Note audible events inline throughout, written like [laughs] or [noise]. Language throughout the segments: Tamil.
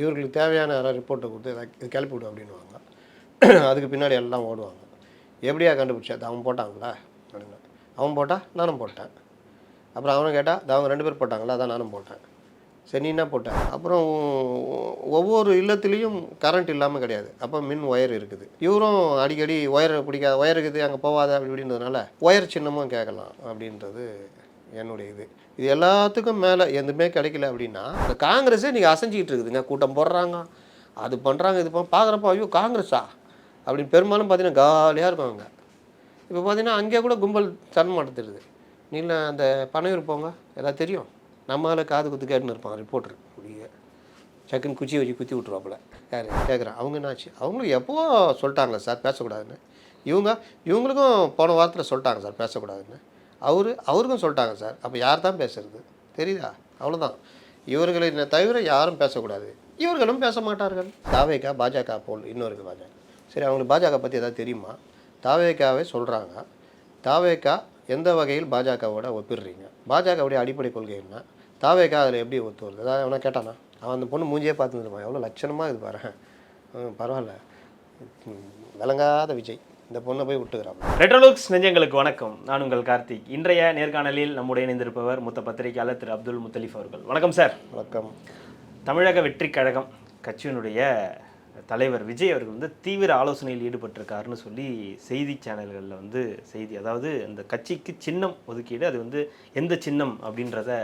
இவர்களுக்கு தேவையான யாராவது ரிப்போர்ட்டை கொடுத்து இதை இது கிளப்பி விடு அப்படின்னுவாங்க. அதுக்கு பின்னாடி எல்லாம் ஓடுவாங்க. எப்படியா கண்டுபிடிச்சா? அது அவன் போட்டாங்களா அப்படின்னு அவன் போட்டா? நானும் போட்டேன். அப்புறம் அவனை கேட்டால் அது அவங்க ரெண்டு பேர் போட்டாங்களா? அதான் நானும் போட்டேன். சரி நீ என்ன போட்டேன் அப்புறம் ஒவ்வொரு இல்லத்துலேயும் கரண்ட் இல்லாமல் கிடையாது. அப்போ மின் ஒயர் இருக்குது. இவரும் அடிக்கடி ஒயர் பிடிக்காத ஒயர் இருக்குது அங்கே போகாத அப்படி இப்படின்றதுனால ஒயர் சின்னமும் கேட்கலாம் அப்படின்றது என்னுடைய இது. இது எல்லாத்துக்கும் மேலே எதுவுமே கிடைக்கல அப்படின்னா இந்த காங்கிரஸே நீங்கள் அசைஞ்சிக்கிட்டு இருக்குதுங்க. கூட்டம் போடுறாங்க. அது பண்ணுறாங்க இது பண்ண பார்க்குறப்ப ஐயோ காங்கிரஸா? அப்படின்னு பெரும்பாலும் பார்த்தீங்கன்னா காலியாக இருக்கும் அவங்க இப்போ பார்த்தீங்கன்னா அங்கே கூட கும்பல் சன் மாட்டத்துருது நீல அந்த பனையூர் போங்க எல்லாம் தெரியும். நம்மளால காது குத்து கேட்டுன்னு இருப்பாங்க ரிப்போர்ட்டர் அப்படியே சக்குன்னு குச்சி வச்சு குத்தி விட்ருவாப்புல யார்? கேட்குறேன் அவங்க என்னாச்சு அவங்களும் எப்போ சொல்லிட்டாங்களே சார் பேசக்கூடாதுன்னு. இவங்க இவங்களுக்கும் போன வாரத்தில் சொல்லிட்டாங்க சார் பேசக்கூடாதுன்னு. அவரு அவருக்கும் சொல்லிட்டாங்க சார். அப்போ யார் தான் பேசுறது? தெரியுதா? அவ்வளோதான் இவர்களை தவிர யாரும் பேசக்கூடாது. இவர்களும் பேச மாட்டார்கள். தாவேக்கா பாஜக போல் இன்னொரு பாஜக. சரி அவங்களுக்கு பாஜக பற்றி ஏதாவது தெரியுமா? தாவேக்காவே சொல்கிறாங்க தாவேக்கா எந்த வகையில் பாஜகவோட ஒப்பிடுறீங்க? பாஜகவுடைய அடிப்படை கொள்கை என்ன? தாவேக்கா அதில் எப்படி ஒத்து வருது? அதாவது அவனை கேட்டானா? அவன் அந்த பொண்ணு மூஞ்சியே பார்த்துருப்பான் எவ்வளோ லட்சணமாக இது பாரு. பரவாயில்ல. விளங்காத விஜய். இந்த பொண்ணை போய் விட்டுக்கிறான். ரெட்ரோலுக்ஸ் நெஞ்சங்களுக்கு வணக்கம். நான் உங்கள் கார்த்திக். இன்றைய நேர்காணலில் நம்முடைய இணைந்திருப்பவர் மூத்த பத்திரிகையாளர் திரு அப்துல் முத்தலிஃப் அவர்கள். வணக்கம் சார். வணக்கம். தமிழக வெற்றி கழகம் கட்சியினுடைய தலைவர் விஜய் அவர்கள் வந்து தீவிர ஆலோசனையில் ஈடுபட்டிருக்காருன்னு சொல்லி செய்தி சேனல்களில் வந்து செய்தி அதாவது அந்த கட்சிக்கு சின்னம் ஒதுக்கீடு அது வந்து எந்த சின்னம் அப்படின்றத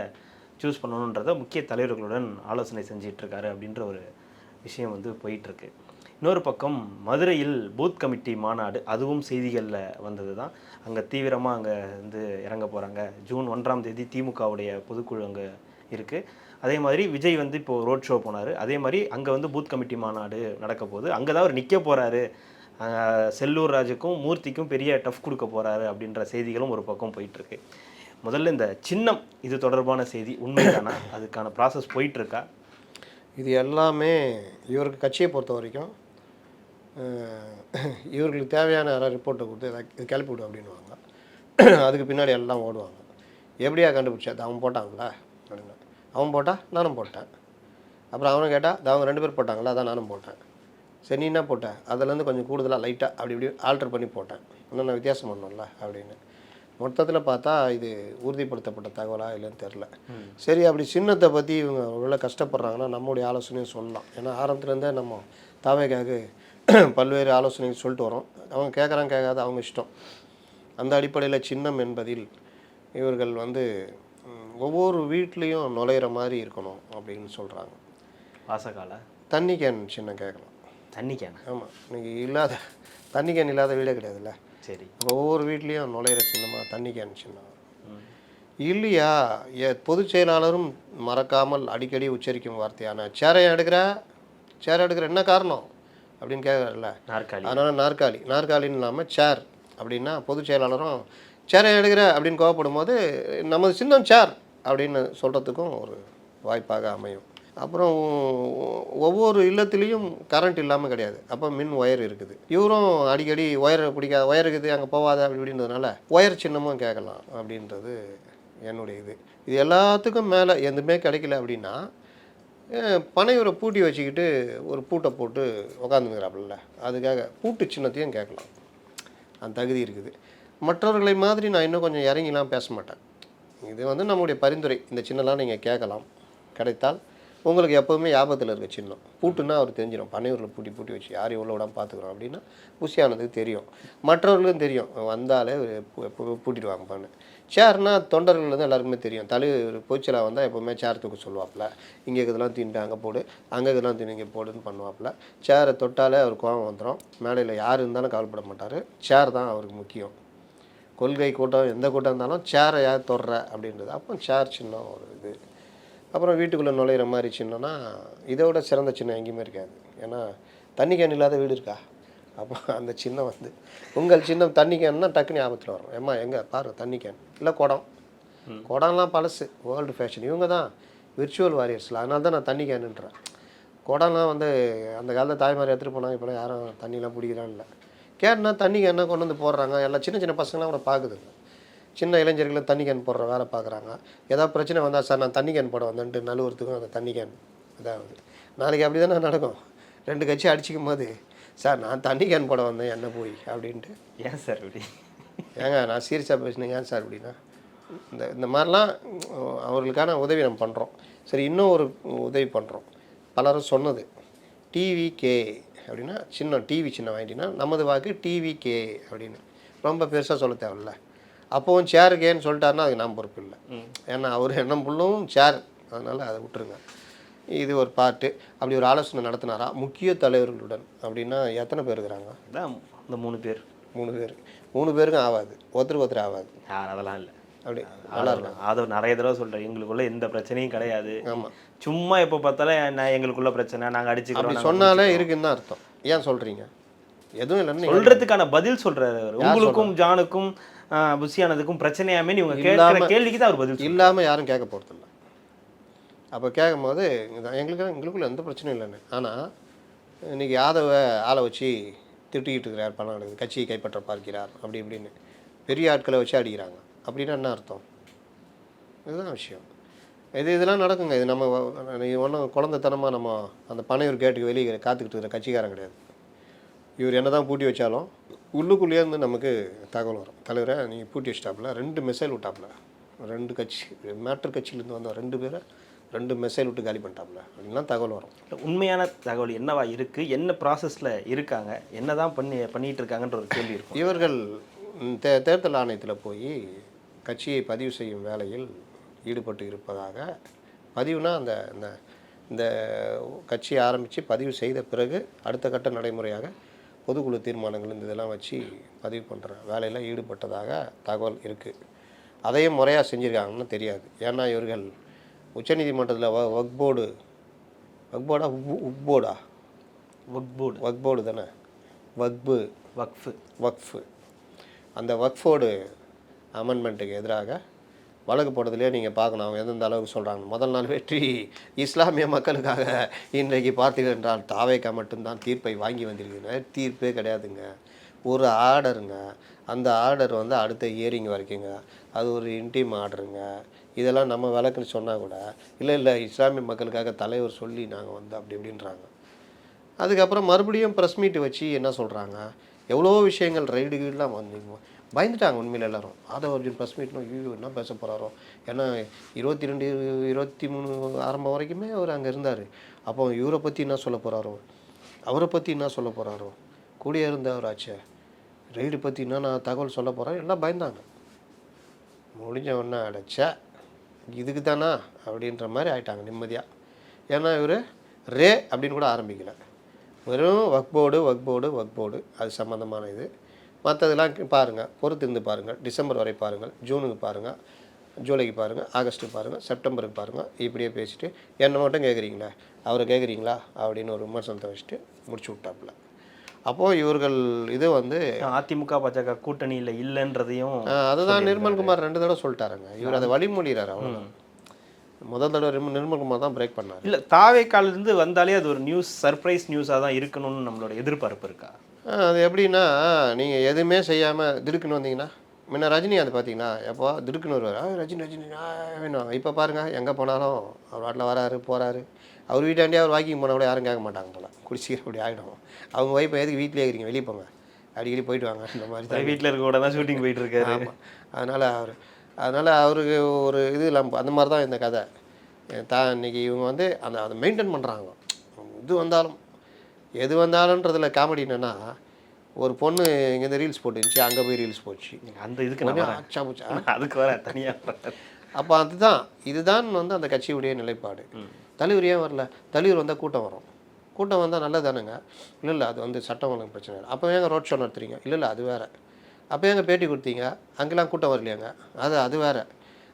சூஸ் பண்ணணுன்றத முக்கிய தலைவர்களுடன் ஆலோசனை செஞ்சிட்டு இருக்காரு அப்படின்ற ஒரு விஷயம் வந்து போயிட்டு இருக்கு இன்னொரு பக்கம் மதுரையில் பூத் கமிட்டி மாநாடு அதுவும் செய்திகளில் வந்தது தான் அங்கே தீவிரமாக அங்கே வந்து இறங்க போகிறாங்க ஜூன் ஒன்றாம் தேதி திமுகவுடைய பொதுக்குழு அங்கே இருக்குது அதே மாதிரி விஜய் வந்து இப்போது ரோட் ஷோ போனார். அதே மாதிரி அங்கே வந்து பூத் கமிட்டி மாநாடு நடக்க போகுது. அங்கே தான் அவர் நிற்க போகிறாரு செல்லூர் ராஜுக்கும் மூர்த்திக்கும் பெரிய டஃப் கொடுக்க போகிறாரு அப்படின்ற செய்திகளும் ஒரு பக்கம் போயிட்டுருக்கு. முதல்ல இந்த சின்னம் இது தொடர்பான செய்தி உண்மைதானா? அதுக்கான ப்ராசஸ் போயிட்டுருக்கா? இது எல்லாமே இவருக்கு கட்சியை பொறுத்த வரைக்கும் இவர்களுக்கு தேவையான யாராவது ரிப்போர்ட்டை கொடுத்து இதை இது கிளப்பி விடு அப்படின்னுவாங்க அதுக்கு பின்னாடி எல்லாம் ஓடுவாங்க. எப்படியா கண்டுபிடிச்சா? அது அவன் போட்டாங்களா அப்படின்னு. அவன் போட்டா? நானும் போட்டேன். அப்புறம் அவனை கேட்டால் அது அவங்க ரெண்டு பேர் போட்டாங்களா? அதான் நானும் போட்டேன். சரி நீ என்ன போட்ட? அதுலேருந்து கொஞ்சம் கூடுதலாக லைட்டாக அப்படி இப்படி ஆல்டர் பண்ணி போட்டேன். இன்னும் நான் வித்தியாசம் பண்ணோம்ல அப்படின்னு. மொத்தத்தில் பார்த்தா இது உறுதிப்படுத்தப்பட்ட தகவலா இல்லைன்னு தெரில சரி அப்படி சின்னத்தை பற்றி இவங்க ஒருவேளை கஷ்டப்படுறாங்கன்னா நம்முடைய ஆலோசனையும் சொல்லலாம். ஏன்னா ஆரம்பத்துலேருந்தே நம்ம தாவேக்காக பல்வேறு ஆலோசனைகள் சொல்லிட்டு வரோம். அவங்க கேட்குறாங்க கேட்காத அவங்க இஷ்டம். அந்த அடிப்படையில் சின்னம் என்பதில் இவர்கள் வந்து ஒவ்வொரு வீட்லேயும் நுழையிற மாதிரி இருக்கணும் அப்படின்னு சொல்கிறாங்க வாசகால? தண்ணி கேன் சின்னம் கேட்கலாம். தண்ணி கேன ஆமாம் இன்னைக்கு இல்லாத தண்ணி கேன் இல்லாத வீடே கிடையாதுல்ல? சரி. ஒவ்வொரு வீட்லேயும் நுழையிற சின்னமாக தண்ணி கேன் சின்னம் இல்லையா? எ பொதுச் செயலாளரும் மறக்காமல் அடிக்கடி உச்சரிக்கும் வார்த்தையான சேரை எடுக்கிற சேரை எடுக்கிற என்ன காரணம்? அப்படின்னு கேட்குறல நாற்காலி. அதனால் நாற்காலி. நாற்காலின்னு இல்லாமல் சேர் அப்படின்னா பொதுச் செயலாளரும் சேரை எடுக்கிற அப்படின்னு கோவப்படும் போது நமது சின்னம் சேர் அப்படின்னு சொல்கிறதுக்கும் ஒரு வாய்ப்பாக அமையும். அப்புறம் ஒவ்வொரு இல்லத்துலேயும் கரண்ட் இல்லாமல் கிடையாது. அப்போ மின் ஒயர் இருக்குது. இவரும் அடிக்கடி ஒயர் பிடிக்காத ஒயர் இருக்குது அங்கே போகாத அப்படி இப்படின்றதுனால ஒயர் சின்னமும் கேட்கலாம் அப்படின்றது என்னுடைய இது. இது எல்லாத்துக்கும் மேலே எதுவுமே கிடைக்கல அப்படின்னா பனையூரை பூட்டி வச்சுக்கிட்டு ஒரு பூட்டை போட்டு உக்காந்துங்கிறாப்புல அதுக்காக பூட்டு சின்னத்தையும் கேட்கலாம். அந்த தகுதி இருக்குது. மற்றவர்களை மாதிரி நான் இன்னும் கொஞ்சம் இறங்கிலாம் பேச மாட்டேன். இது வந்து நம்முடைய பரிந்துரை. இந்த சின்னலாம் நீங்கள் கேட்கலாம். கிடைத்தால் உங்களுக்கு எப்போவுமே ஞாபகத்தில் இருக்க சின்னம். பூட்டுன்னா அவர் தெரிஞ்சிடும் பனையூரில் பூட்டி பூட்டி வச்சு யார் எவ்வளோ விடாம பார்த்துக்குறோம் அப்படின்னா புசியானதுக்கு தெரியும். மற்றவர்களுக்கும் தெரியும். வந்தாலே எப்போ பூட்டிடுவாங்க சேர்னால் தொண்டர்கள் வந்து எல்லாருக்குமே தெரியும். தலை போச்சலா வந்தால் எப்போவுமே சேர் தூக்க சொல்லுவாப்புல இங்கே இதெல்லாம் தீண்டு அங்கே போடு அங்கே இதெல்லாம் தீண்டு இங்கே போடுன்னு பண்ணுவாப்புல சேரை தொட்டாலே அவர் கோபம் வந்துடும் மேடையில் யார் இருந்தாலும் கவலைப்பட மாட்டார். சேர் தான் அவருக்கு முக்கியம். கொள்கை கூட்டம் எந்த கூட்டம் இருந்தாலும் சேரை யார் தொடுற அப்படின்றது. அப்போ சேர் சின்னம் ஒரு இது. அப்புறம் வீட்டுக்குள்ளே நுழையிற மாதிரி சின்னம்னா இதை விட சிறந்த சின்னம் எங்கேயுமே இருக்காது. ஏன்னா தண்ணி கேன் இல்லாத வீடு இருக்கா? அப்போ அந்த சின்னம் வந்து உங்கள் சின்னம் தண்ணி கேன்னா டக்குனு ஞாபகத்தில் வரும். ஏம்மா எங்கே? பாரு தண்ணி கேன் இல்லை குடம். குடம்லாம் பழசு. வேர்ல்டு ஃபேஷன் இவங்க தான் விர்ச்சுவல் வாரியர்ஸில் அதனால தான் நான் தண்ணி கேனுன்றேன் குடம்லாம் வந்து அந்த காலத்தில் தாய்மார் எடுத்துகிட்டு போனாங்க. இப்போலாம் யாரும் தண்ணிலாம் பிடிக்கிறான்னு இல்லை. கேன்னா தண்ணி கேன்னா கொண்டு வந்து போடுறாங்க. எல்லாம் சின்ன சின்ன பசங்களாம் கூட பார்க்குதுங்க சின்ன இளைஞர்களும் தண்ணி கேன் போடுற வேலை பார்க்குறாங்க ஏதாவது பிரச்சனை வந்தால் சார் நான் தண்ணி கேன் போட வந்தேன்ட்டு நழுவுறதுக்கும் அந்த தண்ணி கேன் இதாகுது. நாளைக்கு அப்படி தானே நடக்கும். ரெண்டு கட்சி அடிச்சிக்கும் போது சார் நான் தண்ணி கேன் போட வந்தேன் என்ன போய்? அப்படின்ட்டு. ஏன் சார் இப்படி? ஏங்க நான் சீரியஸாக பேசினேன் ஏன் சார் அப்படின்னா இந்த இந்த மாதிரிலாம் அவர்களுக்கான உதவி நம்ம பண்ணுறோம் சரி இன்னும் ஒரு உதவி பண்ணுறோம் பலரும் சொன்னது டிவிகே அப்படின்னா சின்ன டிவி சின்ன வாங்கிட்டீங்கன்னா நமது வாக்கு டிவிகே அப்படின்னு. ரொம்ப பெருசாக சொல்ல தேவையில்ல. அப்போவும் சேருக்கேன்னு சொல்லிட்டாருன்னா அதுக்கு நான் பொறுப்பு இல்லை. ஏன்னா அவர் எண்ணம் ஃபுல்லும் சேர். அதனால் அதை விட்டுருங்க. இது ஒரு பாட்டு. அப்படி ஒரு ஆலோசனை நடத்தினாரா? முக்கிய தலைவர்களுடன் அப்படின்னா எத்தனை பேர் இருக்கிறாங்க? அதான் இந்த மூணு பேர். மூணு பேர். மூணு பேருக்கும் ஆகாது ஒருத்தருக்கு ஒருத்தர் ஆகாது அதெல்லாம் இல்லை. அப்படி. ஆதவ் ஆதவ் நிறைய தடவை சொல்கிறேன் எங்களுக்குள்ள எந்த பிரச்சனையும் கிடையாது. ஆமாம் சும்மா எப்போ பார்த்தாலும் நான் எங்களுக்குள்ள பிரச்சனை நாங்கள் அடிச்சுக்கிறோம் சொன்னாலே இருக்குன்னு தான் அர்த்தம். ஏன் சொல்கிறீங்க எதுவும் இல்லைன்னு சொல்றதுக்கான பதில் சொல்றாரு அவர். உங்களுக்கும் ஜானுக்கும் புஷியானதுக்கும் பிரச்சனையாமே நீங்க கேட்கிற கேள்விக்கு தான் அவர் பதில். இல்லாமல் யாரும் கேட்க போகிறதில்ல அப்போ கேட்கும்போது இதான் எங்களுக்கு எங்களுக்குள்ள எந்த பிரச்சனையும் இல்லைன்னு ஆனால் இன்றைக்கி யாதவ ஆளை வச்சு திட்டிக்கிட்டு இருக்கிறார் பணம் எடுக்குது கட்சியை கைப்பற்ற பார்க்கிறார் அப்படி இப்படின்னு பெரிய ஆட்களை வச்சு அடிக்கிறாங்க. அப்படின்னா என்ன அர்த்தம்? இதுதான் விஷயம். இது இதெல்லாம் நடக்குங்க. இது நம்ம ஒன்றும் குழந்தைத்தனமாக நம்ம அந்த பனையூர் கேட்டுக்கு வெளியே காத்துக்கிட்டு இருக்கிற கட்சிக்காரன் கிடையாது. இவர் என்ன தான் பூட்டி வச்சாலும் உள்ளுக்குள்ளேருந்து நமக்கு தகவல் வரும். தலைவரை நீங்கள் பூட்டி வச்சிட்டாப்புல ரெண்டு மிசைல் விட்டாப்புல. ரெண்டு கட்சி மேட்டர் கட்சியிலேருந்து வந்த ரெண்டு பேரை ரெண்டு மிசைல் விட்டு காலி பண்ணிட்டாப்புல அப்படின்லாம் தகவல் வரும். இல்ல, உண்மையான தகவல் என்னவா இருக்கு? என்ன ப்ராசஸ்ல இருக்காங்க? என்னதான் பண்ணி பண்ணிட்டு இருக்காங்கன்ற ஒரு கேள்வி இருக்கும். இவர்கள் தே தேர்தல் ஆணையத்தில் போய் கட்சியை பதிவு செய்யும் வேலையில் ஈடுபட்டு இருப்பதாக பதிவுனா அந்த இந்த இந்த கட்சியை ஆரம்பித்து பதிவு செய்த பிறகு அடுத்த கட்ட நடைமுறையாக பொதுக்குழு தீர்மானங்கள் இந்த இதெல்லாம் வச்சு பதிவு பண்ணுற வேலையில் ஈடுபட்டதாக தகவல் இருக்குது அதையும் முறையாக செஞ்சுருக்காங்கன்னு தெரியாது. ஏன்னா இவர்கள் உச்சநீதிமன்றத்தில் வ வக் போர்டு. வக் போர்டா? உப் போர்டா? வக் போர்டு. வக் போர்டு தானே? வக்பு. வக்ஃபு. வக்ஃபு. அந்த வக்ஃபோர்டு அமெண்ட்மெண்ட்டுக்கு எதிராக வழக்கு போடுறதுலேயே நீங்கள் பார்க்கணும். அவங்க எந்தெந்த அளவுக்கு சொல்கிறாங்க முதல் நாள் வெற்றி இஸ்லாமிய மக்களுக்காக இன்றைக்கு பார்த்தீர்கள் என்றால் தாவேக்கா மட்டும்தான் தீர்ப்பை வாங்கி வந்திருக்குங்க தீர்ப்பே கிடையாதுங்க. ஒரு ஆர்டருங்க. அந்த ஆர்டர் வந்து அடுத்த இயரிங் வரைக்குங்க. அது ஒரு இன்டீம் ஆர்டருங்க இதெல்லாம் நம்ம விளக்குன்னு சொன்னால் கூட இல்லை இல்லை இஸ்லாமிய மக்களுக்காக தலைவர் சொல்லி நாங்கள் வந்து அப்படி இப்படின்றாங்க. அதுக்கப்புறம் மறுபடியும் ப்ரெஸ் மீட் வச்சு என்ன சொல்கிறாங்க எவ்வளோ விஷயங்கள் ரைடு கீடுலாம் வந்து பயந்துட்டாங்க உண்மையில் எல்லாரும். ஆதவ அர்ஜுன் ப்ரெஸ் மீட்னு ஐயோ என்ன பேச போகிறாரோ ஏன்னா இருபத்தி ரெண்டு இருபத்தி மூணு ஆரம்பம் வரைக்குமே அவர் அங்கே இருந்தார். அப்போ இவரை பற்றி என்ன சொல்ல போகிறாரோ அவரை பற்றி என்ன சொல்ல போகிறாரோ கூடிய இருந்தவராச்சே. ரைடு பற்றி என்ன நான் தகவல் சொல்ல போகிறேன் எல்லாம் பயந்தாங்க. முடிஞ்ச ஒன்றா அடைச்சா. இதுக்கு தானா அப்படின்ற மாதிரி ஆகிட்டாங்க நிம்மதியாக ஏன்னா இவர் ரே அப்படின்னு கூட ஆரம்பிக்கல. வெறும் work board work board work board அது சம்மந்தமான இது. மற்றதெல்லாம் பாருங்கள் பொறுத்து இருந்து பாருங்கள் டிசம்பர் வரை பாருங்கள் ஜூனுக்கு பாருங்கள் ஜூலைக்கு பாருங்கள் ஆகஸ்ட்டுக்கு பாருங்கள் செப்டம்பருக்கு பாருங்கள் இப்படியே பேசிட்டு என்னை மட்டும் கேட்குறீங்களா அவரை கேட்குறீங்களா அப்படின்னு ஒரு விமர்சனத்தை வச்சுட்டு முடிச்சு விட்டாப்புல. அப்போது இவர்கள் இது வந்து அதிமுக பாஜக கூட்டணியில இல்லைன்றதையும் அதுதான் நிர்மல்குமார் ரெண்டு தடவை சொல்லிட்டாருங்க. இவர் அதை வழிமொழிகிறார் அவ்வளோதான் முதல் தடவை நிர்ம- நிர்மல்குமார் தான் பிரேக் பண்ணார். இல்ல தாவேக்கால இருந்து வந்தாலே அது ஒரு நியூஸ் சர்ப்ரைஸ் நியூஸா தான் இருக்கணும்னு நம்மளோட எதிர்பார்ப்பு இருக்கா? அது எப்படின்னா நீங்கள் எதுவுமே செய்யாமல் திடுக்குன்னு வந்தீங்கன்னா முன்ன ரஜினி அது பார்த்தீங்கன்னா எப்போ திடுக்குன்னு வருவார். "ஆ, ரஜினி ரஜினி வேணும்? இப்போ பாருங்கள் எங்கே போனாலும் அவர் வாட்டில் வராரு போகிறாரு அவர் வீட்டாண்டே அவர் வாக்கிங் போனால் கூட யாரும் கேட்க மாட்டாங்க போல. குடிச்சிக்கிற அப்படி ஆகிடும். அவங்க ஒய்ஃபை எதுக்கு வீட்டிலே இருக்கிறீங்க வெளியே போங்க. அடிக்கடி போயிட்டு வாங்க. இந்த மாதிரி தான். வீட்டில் இருக்க கூட தான் ஷூட்டிங் போயிட்டு இருக்காரு. ஆமாம் அதனால் அவர் அதனால் அவருக்கு ஒரு இது இல்லாமல் அந்த மாதிரி தான் இந்த கதை. தா இன்னைக்கு இவங்க வந்து அந்த அதை மெயின்டைன் பண்ணுறாங்க இது வந்தாலும் எது வந்தாலும்ன்றதுல காமெடி என்னென்னா ஒரு பொண்ணு இங்கேருந்து ரீல்ஸ் போட்டுருந்துச்சு அங்கே போய் ரீல்ஸ் போச்சு. அந்த இதுக்கு. ஆச்சா போச்சா. அதுக்கு வர தனியா வரேன். அப்போ அதுதான் இதுதான் வந்து அந்த கட்சியுடைய நிலைப்பாடு. தலைவர் ஏன் வரல? தலைவர் வந்தால் கூட்டம் வரும். கூட்டம் வந்தால் நல்லது தானுங்க இல்லை இல்லை அது வந்து சட்டம் ஒழுங்கு பிரச்சனை இல்லை. அப்போ ஏங்க ரோட் ஷோ நடத்துறீங்க? இல்லை இல்லை அது வேறு. அப்போ ஏங்க பேட்டி கொடுத்தீங்க? அங்கெல்லாம் கூட்டம் வரலையாங்க? அது அது வேறு.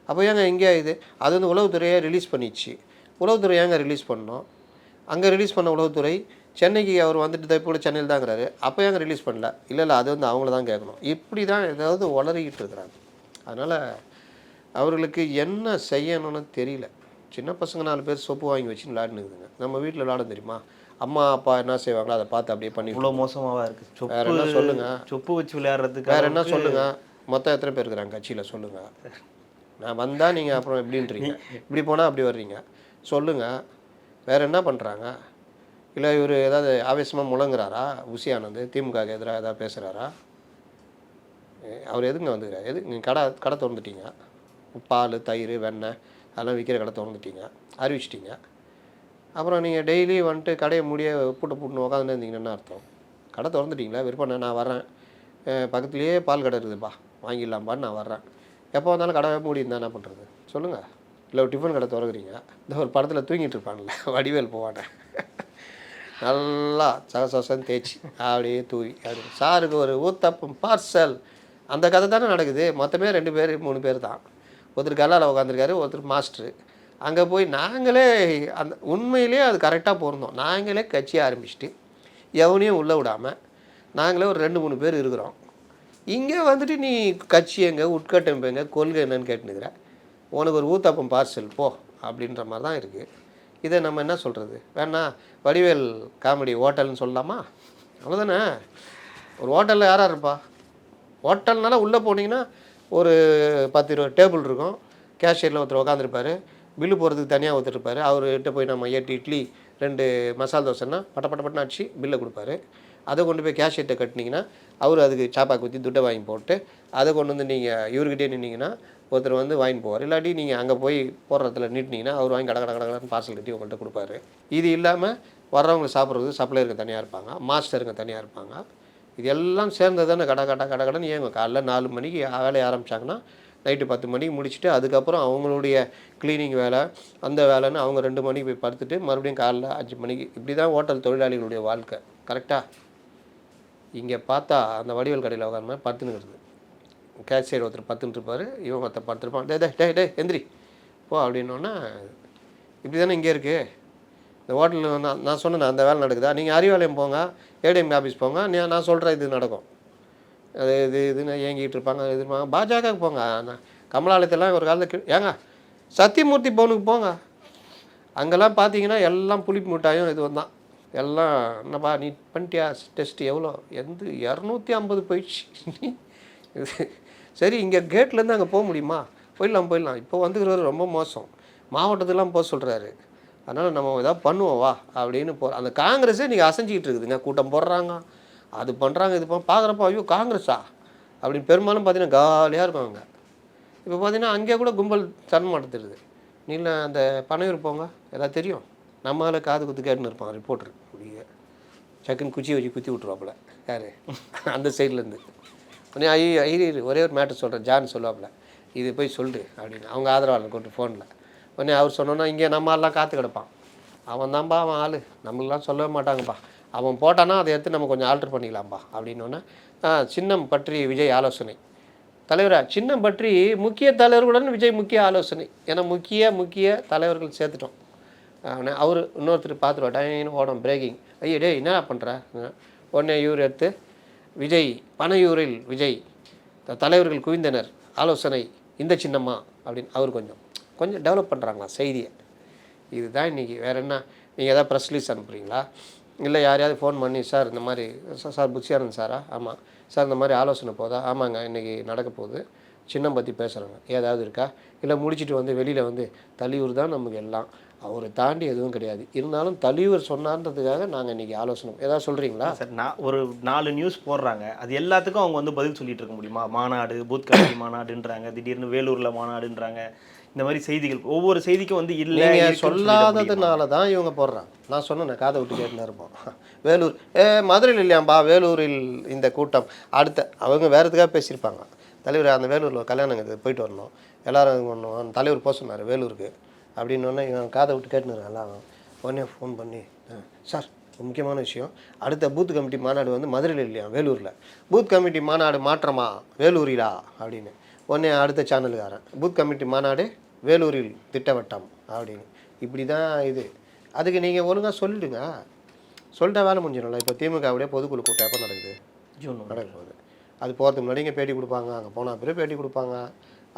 அப்போ ஏங்க இங்கே இது? அது வந்து உளவுத்துறையை ரிலீஸ் பண்ணிச்சு. உளவுத்துறை ஏங்க ரிலீஸ் பண்ணோம் அங்கே ரிலீஸ் பண்ண உளவுத்துறை சென்னைக்கு அவர் வந்துட்டு இப்போ கூட சென்னையில் தாங்கிறாரு அப்போ ஏங்க ரிலீஸ் பண்ணல? இல்லை இல்லை அது வந்து அவங்கள தான் கேட்கணும். இப்படி தான் ஏதாவது உளறிக்கிட்டு இருக்கிறாங்க. அதனால் அவர்களுக்கு என்ன செய்யணும்னு தெரியல. சின்ன பசங்க நாலு பேர் சொப்பு வாங்கி வச்சு விளையாடுனுக்குதுங்க. நம்ம வீட்டில் விளையாட தெரியுமா? அம்மா அப்பா என்ன செய்வாங்களோ அதை பார்த்து அப்படியே பண்ணி இவ்வளவு மோசமாவா இருக்கு. வேற என்ன சொல்லுங்க? சொப்பு வச்சு விளையாடுறதுக்கு வேற என்ன சொல்லுங்க? மொத்தம் எத்தனை பேர் இருக்கிறாங்க? கட்சியில் சொல்லுங்க. நான் வந்தால் நீங்கள் அப்புறம் எப்படின்றீங்க? இப்படி போனால் அப்படி வர்றீங்க. சொல்லுங்க. வேறு என்ன பண்ணுறாங்க இல்லை இவர் ஏதாவது ஆவேசமாக முழங்குறாரா? உசி ஆனந்த் திமுகவுக்கு எதிராக ஏதாவது பேசுகிறாரா அவர் எதுங்க வந்துக்கிறார்? எது நீங்கள் கடை கடை திறந்துட்டீங்க. பால் தயிர் வெண்ணெய். அதெல்லாம் விற்கிற கடை திறந்துட்டீங்க அறிவிச்சிட்டிங்க. அப்புறம் நீங்கள் டெய்லி வந்துட்டு கடையை முடிய பூட்ட பூட்டுன்னு உட்காந்துட்டு இருந்தீங்கன்னா என்ன அர்த்தம்? கடை திறந்துட்டீங்களா? விற்பனை நான் வரேன் பக்கத்துலேயே பால் கடை இருக்குதுப்பா வாங்கிடலாம்ப்பான்னு நான் வர்றேன். எப்போ வந்தாலும் கடை மூடி இருந்தால் என்ன பண்ணுறது சொல்லுங்கள் இல்லை ஒரு டிஃபன் கடை திறக்குறீங்க. இந்த ஒரு படத்தில் தூங்கிட்டு இருப்பான்ல [laughs] வடிவேல் போவானே நல்லா சகசகன்னு தேய்ச்சி அப்படியே தூவி அப்படி சாருக்கு ஒரு ஊத்தப்பம் பார்சல். அந்த கதை தானே நடக்குது. மொத்தமே ரெண்டு பேர் மூணு பேர் தான். ஒருத்தர் கல்லால் உட்காந்துருக்காரு ஒருத்தர் மாஸ்டரு. அங்கே போய் நாங்களே அந்த உண்மையிலேயே அது கரெக்டாக பொருந்தோம். நாங்களே கட்சி ஆரம்பிச்சிட்டு எவனையும் உள்ளே விடாமல் நாங்களே ஒரு ரெண்டு மூணு பேர் இருக்கிறோம். இங்கே வந்துட்டு நீ கட்சி எங்கே உட்கட்டமைப்பு எங்கே கொள்கை என்னன்னு கேட்டுனுக்கிற. உனக்கு ஒரு ஊத்தப்பம் பார்சல் போ அப்படின்ற மாதிரி தான் இருக்குது இதை நம்ம என்ன சொல்கிறது வேணா வடிவேல் காமெடி ஹோட்டல்னு சொல்லலாமா? அவ்வளோதானே ஒரு ஹோட்டலில் யாராக இருப்பா? ஹோட்டல்னால உள்ளே போனீங்கன்னா ஒரு பத்து இருபது டேபிள் இருக்கும். கேஷியரில் ஒருத்தர் உட்காந்துருப்பாரு பில்லு போகிறதுக்கு தனியாக ஒருத்தர் இருப்பார். அவர்கிட்ட போய் நம்ம எட்டு இட்லி ரெண்டு மசால் தோசைன்னா பட்ட பட்ட பட்டன் அடிச்சு பில்லை கொடுப்பாரு. அதை கொண்டு போய் கேஷியர்கிட்ட கட்டினீங்கன்னா அவர் அதுக்கு சாப்பா குத்தி துட்டை வாங்கி போட்டு அதை கொண்டு வந்து நீங்கள் இவர்கிட்டே நின்னீங்கன்னா ஒருத்தர் வந்து வாங்கி போவார். இல்லாட்டி நீங்கள் அங்கே போய் போடுறதுல நீட்டினீங்கன்னா அவர் வாங்கி கட கட கட கடன்னு பார்சல் கட்டி உங்கள்கிட்ட கொடுப்பாரு. இது இல்லாமல் வர்றவங்க சாப்பிட்றது சப்ளையருங்க தனியாக இருப்பாங்க. மாஸ்டருங்க தனியாக இருப்பாங்க. இது எல்லாம் சேர்ந்தது தானே கடை கடை கடை கடைன்னு ஏங்க காலைல நாலு மணிக்கு வேலையை ஆரம்பித்தாங்கன்னா நைட்டு பத்து மணிக்கு முடிச்சுட்டு அதுக்கப்புறம் அவங்களுடைய க்ளீனிங் வேலை அந்த வேலைன்னு அவங்க ரெண்டு மணிக்கு போய் படுத்துட்டு மறுபடியும் காலைல அஞ்சு மணிக்கு இப்படி தான் ஹோட்டல் தொழிலாளிகளுடைய வாழ்க்கை. கரெக்டாக இங்கே பார்த்தா அந்த வடிவல் கடையில் உட்காந்து இருக்குது கேஷியர் ஒருத்தர் பத்துன்னு இருப்பார் இவன் ஒருத்தர் படுத்துருப்பான். டே டே டே டே எந்திரி. போ அப்படின்னோன்னா இப்படி தானே இங்கே இருக்குது இந்த ஹோட்டலில் நான் நான் சொன்னேன் அந்த வேலை நடக்குதா? நீங்கள் அறிவாலயம் போங்க ஏடிஎம் ஆஃபீஸ் போங்க நான் சொல்கிறேன் இது நடக்கும். அது இது இதுன்னு ஏங்கிட்டு இருப்பாங்க இது இருப்பாங்க. பாஜகவுக்கு போங்க. நான் கமலாலயத்தெல்லாம் ஒரு காலத்தில் ஏங்க சத்தியமூர்த்தி பவனுக்கு போங்க. அங்கெல்லாம் பார்த்தீங்கன்னா எல்லாம் புளிப்பு மிட்டாயும் இது தான் எல்லாம் என்னப்பா நீ பண்ணிட்டியா? டெஸ்ட் எவ்வளோ? எந்த இரநூத்தி ஐம்பது போயிடுச்சு. சரி இங்கே கேட்லேருந்து அங்கே போக முடியுமா? போயிடலாம் போயிடலாம். இப்போ வந்துக்கிறவர் ரொம்ப மோசம். மாவட்டத்துலாம் போக சொல்கிறாரு அதனால் நம்ம ஏதாவது பண்ணுவோம் வா அப்படின்னு போ அந்த காங்கிரஸே நீங்கள் அசைஞ்சிக்கிட்டு இருக்குதுங்க கூட்டம் போடுறாங்க அது பண்ணுறாங்க இது பண்ண பார்க்குறப்ப ஐயோ காங்கிரஸா அப்படின்னு பெரும்பாலும் பார்த்தீங்கன்னா காலியாக இருக்கும் அங்கே இப்போ பார்த்தீங்கன்னா அங்கே கூட கும்பல் தர மாட்டேங்குது நீல அந்த பனையூர் போங்க எதாவது தெரியும் நம்மளால காது குத்து கேட்டுன்னு இருப்பான் ரிப்போர்ட்டர் அப்படியே சக்குன்னு குச்சி வச்சு குத்தி விட்ருவாப்புல யார் அந்த சைட்லேருந்து உடனே ஐயோ ஐயோ ஒரே ஒரு மேட்டர் சொல்கிறேன் ஜான் சொல்லுவாப்புல இது போய் சொல்லு அப்படின்னு அவங்க ஆதரவாளர் கொண்டு ஃபோனில் உடனே அவர் சொன்னோன்னா இங்கே நம்ம எல்லாம் காத்து கிடப்பான். அவன் தான்ப்பா அவன் ஆள். நம்மளுக்கெல்லாம் சொல்லவே மாட்டாங்கப்பா. அவன் போட்டானா அதை எடுத்து நம்ம கொஞ்சம் ஆல்டர் பண்ணிக்கலாம்ப்பா அப்படின்னோன்னே சின்னம் பற்றி விஜய் ஆலோசனை. தலைவரா சின்னம் பற்றி முக்கிய தலைவர்களுடன் விஜய் முக்கிய ஆலோசனை. ஏன்னா முக்கிய முக்கிய தலைவர்கள் சேர்த்துட்டோம். அவனே அவர் இன்னொருத்தர் பார்த்துருவா டைன்னு ஓடும் பிரேக்கிங் ஐயோ டே என்ன பண்ணுற உடனே இவர் எடுத்து விஜய் பனையூரில் விஜய் தலைவர்கள் குவிந்தனர். ஆலோசனை இந்த சின்னம்மா. அப்படின்னு அவர் கொஞ்சம் கொஞ்சம் டெவலப் பண்ணுறாங்களா செய்தியை. இதுதான் இன்றைக்கி வேறு என்ன? நீங்கள் எதாவது ப்ரெஸ் ரிலீஸ் அனுப்புகிறீங்களா இல்லை யாரையாவது ஃபோன் பண்ணி சார் இந்த மாதிரி சார் சார் புச்சியானந்த் சாரா. ஆமாம் சார் இந்த மாதிரி ஆலோசனை போதா? ஆமாங்க இன்றைக்கி நடக்க போகுது. சின்னம் பற்றி பேசுகிறாங்க ஏதாவது இருக்கா? இல்லை முடிச்சுட்டு வந்து வெளியில் வந்து தலியூர் தான் நமக்கு எல்லாம். அவரை தாண்டி எதுவும் கிடையாது. இருந்தாலும் தலியூர் சொன்னார்ன்றதுக்காக நாங்கள் இன்றைக்கி ஆலோசனை ஏதாவது சொல்கிறீங்களா சார் நான் ஒரு நாலு நியூஸ் போடுறாங்க. அது எல்லாத்துக்கும் அவங்க வந்து பதில் சொல்லிட்டு இருக்க முடியுமா? மாநாடு பூத் கமிட்டி மாநாடுன்றாங்க. திடீர்னு வேலூரில் மாநாடுன்றாங்க. இந்த மாதிரி செய்திகள் ஒவ்வொரு செய்திக்கும் வந்து இல்லை? சொல்லாததுனால தான் இவங்க போடுறாங்க. நான் சொன்னேன் காதை விட்டு கேட்டுன்னு இருப்போம். [laughs] வேலூர் ஏ மதுரையில் இல்லையாம்பா வேலூரில் இந்த கூட்டம். அடுத்த அவங்க வேறு எதுக்காக பேசியிருப்பாங்க? தலைவர் அந்த வேலூரில் கல்யாணம் போயிட்டு வரணும். எல்லாரும் அந்த தலைவர் போக சொன்னார் வேலூருக்கு. அப்படின்னு உடனே இவன் காதை விட்டு கேட்டுன்னு எல்லாம் உடனே ஃபோன் பண்ணி "ஆ, சார் முக்கியமான விஷயம். அடுத்த பூத் கமிட்டி மாநாடு வந்து மதுரையில் இல்லையா வேலூரில்? பூத் கமிட்டி மாநாடு மாற்றமா வேலூரிலா? அப்படின்னு. உடனே அடுத்த சேனலுக்காரன் பூத் கமிட்டி மாநாடு வேலூரில் திட்டவட்டம் அப்படின்னு. இப்படி தான் இது. அதுக்கு நீங்கள் ஒழுங்காக சொல்லிடுங்க. சொல்லிட்டா வேலை முடிஞ்சிடும்ல. இப்போ திமுகவுடைய பொதுக்குழு கூட்டம் எப்போ நடக்குது? ஜூன் ஒண்ணு. நடக்க போகுது. அது போகிறதுக்கு முன்னாடி இங்கே பேட்டி கொடுப்பாங்க. அங்கே போனால் பிறகு பேட்டி கொடுப்பாங்க.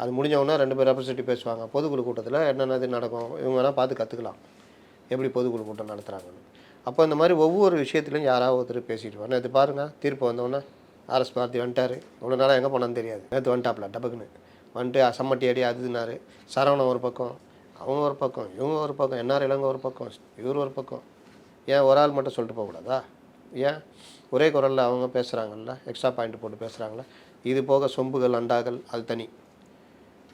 அது முடிஞ்ச உடனே ரெண்டு பேர் ரெப்ரசன்டேட்டிவ் பேசுவாங்க. பொதுக்குழு கூட்டத்தில் என்னென்ன இது நடக்கும்? இவங்க வேணால் பார்த்து கற்றுக்கலாம் எப்படி பொதுக்குழு கூட்டம் நடத்துகிறாங்கன்னு அப்போ இந்த மாதிரி ஒவ்வொரு விஷயத்துலையும் யாராவது ஒருத்தர் பேசிட்டு வரணும் இது பாருங்கள் தீர்ப்பு வந்தோடனே ஆர்எஸ் பார்த்தி வந்துட்டார். இவ்வளோ நாளாக எங்கே போனான்னு தெரியாது. நேற்று வந்துட்டாப்ல டபக்குன்னு. வந்துட்டு சம்மட்டி அடி அதுனாரு சரவணன் ஒரு பக்கம் அவங்க ஒரு பக்கம் இவங்க ஒரு பக்கம் என்ஆர் இளங்க ஒரு பக்கம் இவர் ஒரு பக்கம். ஏன் ஒரு ஆள் மட்டும் சொல்லிட்டு போகக்கூடாதா? ஏன்? ஒரே குரலில் அவங்க பேசுகிறாங்கல்ல எக்ஸ்ட்ரா பாயிண்ட் போட்டு பேசுகிறாங்கள இது போக சொம்புகள் அண்டாக்கள் அது தனி.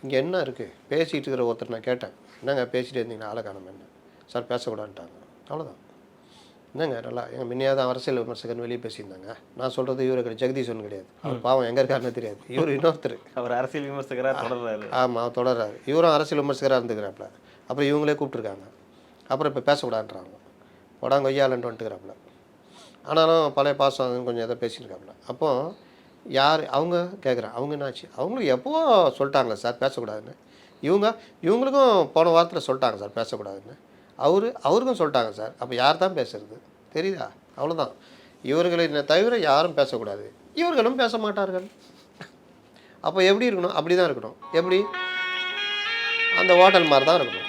இங்கே என்ன இருக்குது பேசிகிட்டு இருக்கிற ஒருத்தர் நான் கேட்டேன். என்னங்க பேசிகிட்டு இருந்தீங்கன்னா ஆளை காணும் என்ன? சார் பேசக்கூடாதுன்ட்டாங்க. அவ்வளோதான் என்னங்க நல்லா? எங்கள் முன்னையாவது அரசியல் விமர்சகன் வெளியே பேசியிருந்தாங்க. நான் சொல்கிறது இவரு கிடையாது ஜெகதீஷன் கிடையாது. அவர் பாவம் எங்கே இருக்காருன்னு தெரியாது. இவர் இன்னொருத்தர். அவர் அரசியல் விமர்சகராக தொடர்றாரு. ஆமாம் அவர் தொடர்றாரு. இவரும் அரசியல் விமர்சகராக இருந்துக்கிறாப்புல. அப்புறம் இவங்களே கூப்பிட்ருக்காங்க அப்புறம் இப்போ பேசக்கூடாதுன்றாங்க. உடாங்க கொய்யாலன்ட்டு வந்துட்டுக்கிறாப்புல. ஆனாலும் பழைய பாசம் கொஞ்சம் எதை பேசியிருக்காப்புல அப்போ யார் அவங்க கேட்குறாங்க அவங்க என்னாச்சு அவங்களுக்கு எப்போ சொல்லிட்டாங்களே சார் பேசக்கூடாதுன்னு. இவங்க இவங்களுக்கும் போன வாரத்தில் சொல்லிட்டாங்க சார் பேசக்கூடாதுன்னு. அவரு அவருக்கும் சொல்லிட்டாங்க சார். அப்போ யார் தான் பேசுறது? தெரியுதா? அவ்வளோதான் இவர்களை தவிர யாரும் பேசக்கூடாது. இவர்களும் பேச மாட்டார்கள். அப்போ எப்படி இருக்கணும்? அப்படி தான் இருக்கணும். எப்படி? அந்த ஹோட்டல் மாதிரி தான் இருக்கணும்.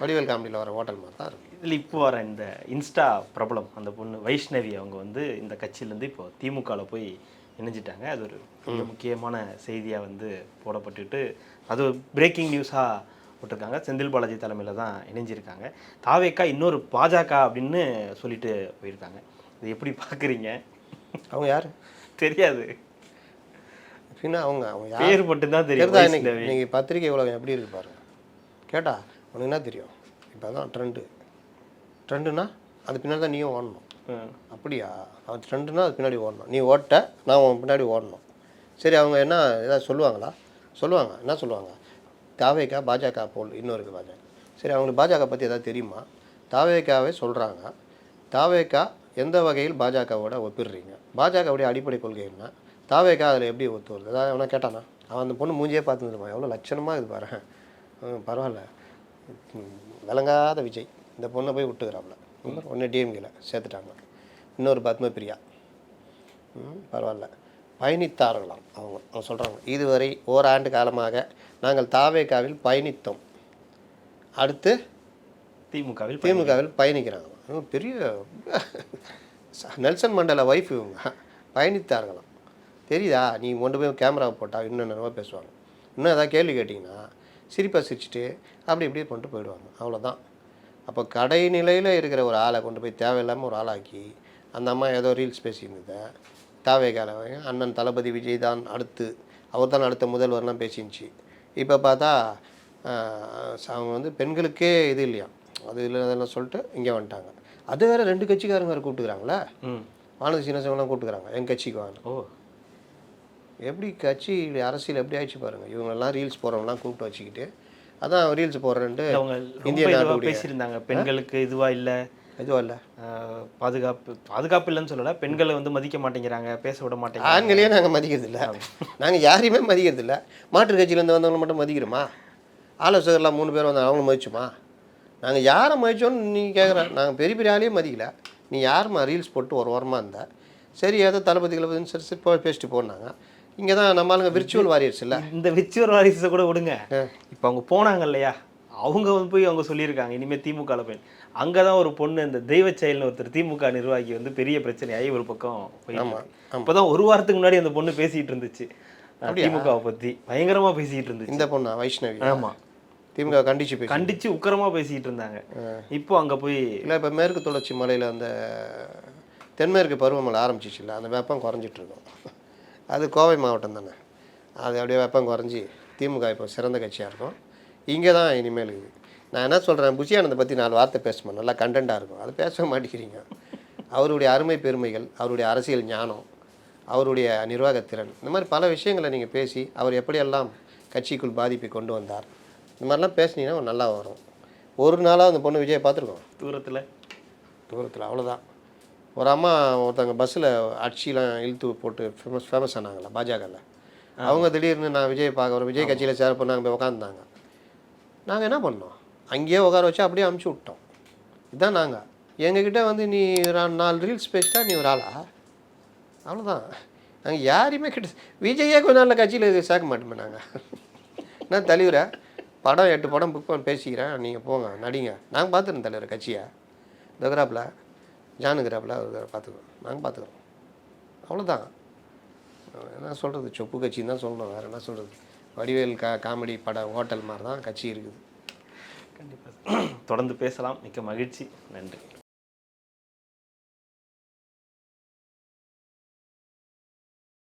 வடிவேல் காமெடியில் வர ஹோட்டல் மாதிரி தான் இருக்கணும். இதில் இப்போ வர இந்த இன்ஸ்டா பிரபலம் அந்த பொண்ணு வைஷ்ணவி அவங்க வந்து இந்த கட்சியிலேருந்து இப்போ திமுகவில் போய் இணைஞ்சிட்டாங்க. அது ஒரு மிக முக்கியமான செய்தியாக வந்து போடப்பட்டுட்டு அது பிரேக்கிங் நியூஸாக போட்டிருக்காங்க. செந்தில் பாலாஜி தலைமையில் தான் இணைஞ்சிருக்காங்க. தாவேக்கா இன்னொரு பாஜக அப்படின்னு சொல்லிட்டு போயிருக்காங்க. இது எப்படி பார்க்குறீங்க அவங்க யார்? தெரியாது. பின்ன அவங்க அவங்க பேர் மட்டும்தான் தெரியும். இன்னைக்கு? பத்திரிகை உலகம் எப்படி இருக்கு பாருங்க. கேட்டா உனக்கு என்ன தெரியும்? இப்போ தான் ட்ரெண்டு ட்ரெண்டுனா அது பின்னாடி தான் நீயும் ஓடணும். அப்படியா? அது ட்ரெண்டுனா அது பின்னாடி ஓடணும். நீ ஓட்ட நான் உன் பின்னாடி ஓடணும். சரி அவங்க என்ன ஏதாவது சொல்லுவாங்களா? சொல்லுவாங்க. என்ன சொல்லுவாங்க? தாவேக்கா பாஜக போல் இன்னொருக்கு பாஜக. சரி அவங்களுக்கு பாஜக பற்றி ஏதாவது தெரியுமா? தாவேக்காவே சொல்கிறாங்க தாவேக்கா எந்த வகையில் பாஜகவோட ஒப்பிடுறீங்க? பாஜகவுடைய அடிப்படை கொள்கை என்ன? தாவேக்கா அதில் எப்படி ஒத்து வருது அதாவது அவனை கேட்டானா அவன் அந்த பொண்ணு மூஞ்சியே பார்த்துருப்பான் எவ்வளோ லட்சணமாக இது பாரு. பரவாயில்ல. விளங்காத விஜய். இந்த பொண்ணை போய் விட்டுக்கிறாப்புல. ஒன்று டிஎம்கேல சேர்த்துட்டாங்க. இன்னொரு பத்மபிரியா. ம், பரவாயில்ல. பயணித்தார்களாம். அவங்க அவங்க சொல்கிறாங்க இதுவரை ஓராண்டு காலமாக நாங்கள் தாவேக்காவில் பயணித்தோம். அடுத்து திமுகவில் திமுகவில் பயணிக்கிறாங்க. பெரிய [laughs] நெல்சன் மண்டல ஒய்ஃப் இவங்க. பயணித்தார்களாம். தெரியுதா? நீ கொண்டு போய் கேமரா போட்டால் இன்னும் என்னென்னவோ பேசுவாங்க. இன்னும் ஏதாவது கேள்வி கேட்டிங்கன்னா சிரிப்பாக சிரிச்சுட்டு அப்படி இப்படி கொண்டு போயிடுவாங்க. அவ்வளோதான் அப்போ கடைநிலையில் இருக்கிற ஒரு ஆளை கொண்டு போய் தேவையில்லாமல் ஒரு ஆளாக்கி அந்த அம்மா ஏதோ ரீல்ஸ் பேசியிருந்ததை தாவேகால அண்ணன் தளபதி விஜய் தான் அடுத்து. அவர் தான் அடுத்த முதல்வர்லாம் பேசிருந்துச்சு இப்போ பார்த்தா அவங்க வந்து பெண்களுக்கே இது இல்லையா? அது இல்லை அதெல்லாம் சொல்லிட்டு இங்கே வந்துட்டாங்க. அது வேற ரெண்டு கட்சிக்காரங்க வேறு கூப்பிட்டுக்கிறாங்களே? ம். வானதி சீனிவாசன்லாம் கூப்பிட்டுக்கிறாங்க என் கட்சிக்கு வாங்க ஓ. எப்படி கட்சி அரசியல் எப்படி ஆயிடுச்சு பாருங்க. இவங்கெல்லாம் ரீல்ஸ் போகிறவங்களாம் கூப்பிட்டு வச்சுக்கிட்டு அதான் ரீல்ஸ் போடுறேன்ட்டு அவங்க இந்திய நாட்டுடைய பேசியிருந்தாங்க. பெண்களுக்கு இதுவா இல்லை. எதுவும் இல்லை. பாதுகாப்பு பாதுகாப்பு இல்லைன்னு சொல்லல. பெண்களை வந்து மதிக்க மாட்டேங்கிறாங்க பேச விட மாட்டேங்கிறாங்க. ஆண்களையே நாங்கள் மதிக்கிறது இல்லை. நாங்கள் யாரையுமே மதிக்கிறது இல்லை. மாற்றுக் கட்சியிலேருந்து வந்தவங்களை மட்டும் மதிக்கிறோமா? ஆலோசகர்லாம் மூணு பேர் வந்தாங்க அவங்கள மதிச்சோமா? நாங்கள் யாரை மதிச்சோன்னு நீ கேட்குற நாங்கள் பெரிய பெரிய ஆளையே மதிக்கல. நீ யாரும்மா ரீல்ஸ் போட்டு ஒரு ஓரமாக இருந்த? சரி ஏதோ தளபதி கிளபதின்னு சரி சரி பேசிட்டு போனாங்க. இங்கே தான் நம்ம ஆளுங்க விர்ச்சுவல் வாரியர்ஸ் இல்லை. இந்த விச்சுவர் வாரிசை கூட விடுங்க. இப்போ அவங்க போனாங்க இல்லையா? அவங்க வந்து போய் அவங்க சொல்லியிருக்காங்க. இனிமேல் திமுகவில் போய். அங்கே தான் ஒரு பொண்ணு இந்த தெய்வ செயல்னு ஒருத்தர் திமுக நிர்வாகி வந்து பெரிய பிரச்சனையாகி ஒரு பக்கம் இப்போ தான் ஒரு வாரத்துக்கு முன்னாடி அந்த பொண்ணு பேசிட்டு இருந்துச்சு. திமுகவை பற்றி பயங்கரமாக பேசிட்டு இருந்துச்சு. இந்த பொண்ணா? வைஷ்ணவி? ஆமா. திமுக கண்டிச்சு போய் கண்டிச்சு உக்கரமா பேசிட்டு இருந்தாங்க. இப்போ அங்க போய் இல்லை இப்போ மேற்கு தொடர்ச்சி மலையில் அந்த தென்மேற்கு பருவமழை ஆரம்பிச்சிச்சுல்ல அந்த வெப்பம் குறைஞ்சிட்டு இருக்கும் அது கோவை மாவட்டம் தானே. அது அப்படியே வெப்பம் குறைஞ்சி திமுக இப்போ சிறந்த கட்சியாக இருக்கும். இங்கே தான் இனிமேல் இது. நான் என்ன சொல்கிறேன் புஷியானந்தை பற்றி நாலு வார்த்தை பேசுமா நல்லா கண்டென்ட்டாக இருக்கும். அது பேச மாட்டேங்கிறீங்க. அவருடைய அருமை பெருமைகள் அவருடைய அரசியல் ஞானம் அவருடைய நிர்வாகத்திறன் இந்த மாதிரி பல விஷயங்களை நீங்கள் பேசி அவர் எப்படியெல்லாம் கட்சிக்குள் பாதிப்பை கொண்டு வந்தார் இந்த மாதிரிலாம் பேசுனீங்கன்னா நல்லா வரும். ஒரு நாளாக அந்த பொண்ணு விஜயை பார்த்துருக்கோம். தூரத்துல. தூரத்தில் அவ்வளோதான் ஒரு அம்மா ஒருத்தவங்க பஸ்ஸில் அடிச்சிலாம் இழுத்து போட்டு ஃபேமஸ் ஃபேமஸ் ஆனாங்களா பாஜகவில் அவங்க திடீர்னு நான் விஜய் பார்க்க விஜய் கட்சியில் சேர் பண்ணாங்க போய் உட்காந்துருந்தாங்க நாங்கள் என்ன பண்ணோம்? அங்கேயே உட்கார வச்சு அப்படியே அமுச்சு விட்டோம். இதுதான் நாங்கள் எங்ககிட்ட வந்து நீ ரா- நாலு ரீல்ஸ் பேசிட்டா நீ ஒரு ஆளா? அவ்வளோதான் நாங்கள் யாரையுமே கிட்ட விஜயே கொஞ்ச நாளில் கட்சியில் சேர்க்க மாட்டோமே நாங்கள் என்ன தலைவரை படம் எட்டு படம் புக் பண்ணி பேசிக்கிறேன். நீங்கள் போங்க நடிங்க. நாங்கள் பார்த்துருந்தோம் தலைவர் கட்சியை. தகுறாப்புல ஜானுங்கிறாப்புல அவர் பார்த்துக்குறோம். நாங்கள் பார்த்துக்குறோம். அவ்வளோதான் என்ன சொல்கிறது சொப்பு கட்சின்னு தான் சொல்லணும். வேறு என்ன சொல்கிறது வடிவேல் கா காமெடி படம் ஹோட்டல் மாதிரி தான் கட்சி இருக்குது. தொடர்ந்து பேசலாம். மிக்க மகிழ்ச்சி. நன்றி.